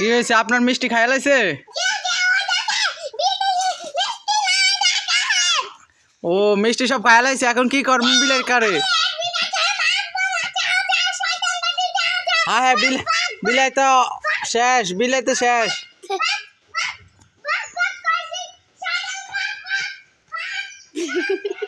কি হয়েছে? আপনার মিষ্টি খাইয়া লাইছে? ও, মিষ্টি সব খাইয়া লাইছে। এখন কি করবেন বিলের কারে? হ্যাঁ হ্যাঁ বিল বিলাই তো শেষ, বিলাই তো শেষ।